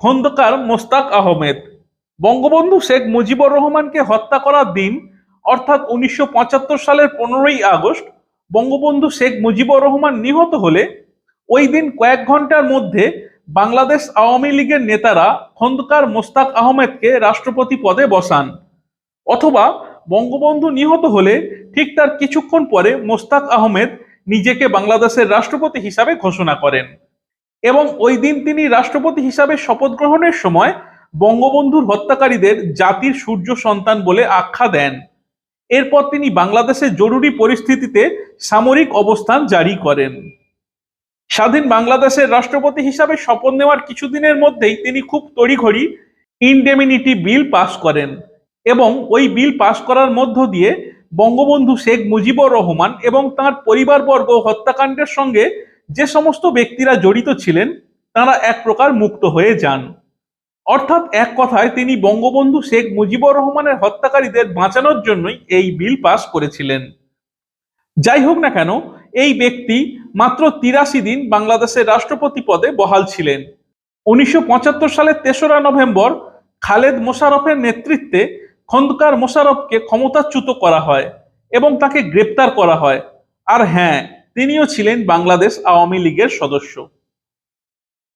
খন্দকার মোস্তাক আহমেদ। বঙ্গবন্ধু শেখ মুজিবুর রহমানকে হত্যা করার দিন, অর্থাৎ উনিশশো পঁচাত্তর সালের পনেরোই আগস্ট, বঙ্গবন্ধু শেখ মুজিবুর রহমান নিহত হলে ওই দিন কয়েক ঘণ্টার মধ্যে বাংলাদেশ আওয়ামী লীগের নেতারা খন্দকার মোস্তাক আহমেদকে রাষ্ট্রপতি পদে বসান। অথবা বঙ্গবন্ধু নিহত হলে ঠিক তার কিছুক্ষণ পরে মোস্তাক আহমেদ নিজেকে বাংলাদেশের রাষ্ট্রপতি হিসাবে ঘোষণা করেন। এবং ওই দিন তিনি রাষ্ট্রপতি হিসাবে শপথ গ্রহণের সময় বঙ্গবন্ধুর হত্যাকারীদের জাতির সূর্য সন্তান বলে আখ্যা দেন। এরপর তিনি বাংলাদেশের জরুরি পরিস্থিতিতে সামরিক অবস্থান জারি করেন। স্বাধীন বাংলাদেশের রাষ্ট্রপতি হিসাবে শপথ নেওয়ার কিছুদিনের মধ্যেই তিনি খুব তড়িঘড়ি ইনডেমিনিটি বিল পাস করেন এবং ওই বিল পাস করার মধ্য দিয়ে বঙ্গবন্ধু শেখ মুজিবুর রহমান এবং তার পরিবারবর্গ হত্যাকাণ্ডের সঙ্গে যে সমস্ত ব্যক্তিরা জড়িত ছিলেন, তারা এক প্রকার মুক্ত হয়ে যান। অর্থাৎ এক কথায় তিনি বঙ্গবন্ধু শেখ মুজিবুর রহমানের হত্যাকারীদের বাঁচানোর জন্যই এই বিল পাস করেছিলেন। যাই হোক না কেন, এই ব্যক্তি মাত্র তিরাশি দিন বাংলাদেশের রাষ্ট্রপতি পদে বহাল ছিলেন। উনিশশো পঁচাত্তর সালের তেসরা নভেম্বর খালেদ মোশারফের নেতৃত্বে খন্দকার মোশারফকে ক্ষমতাচ্যুত করা হয় এবং তাকে গ্রেপ্তার করা হয়। আর হ্যাঁ তিনিও ছিলেন বাংলাদেশ আওয়ামী লীগের সদস্য।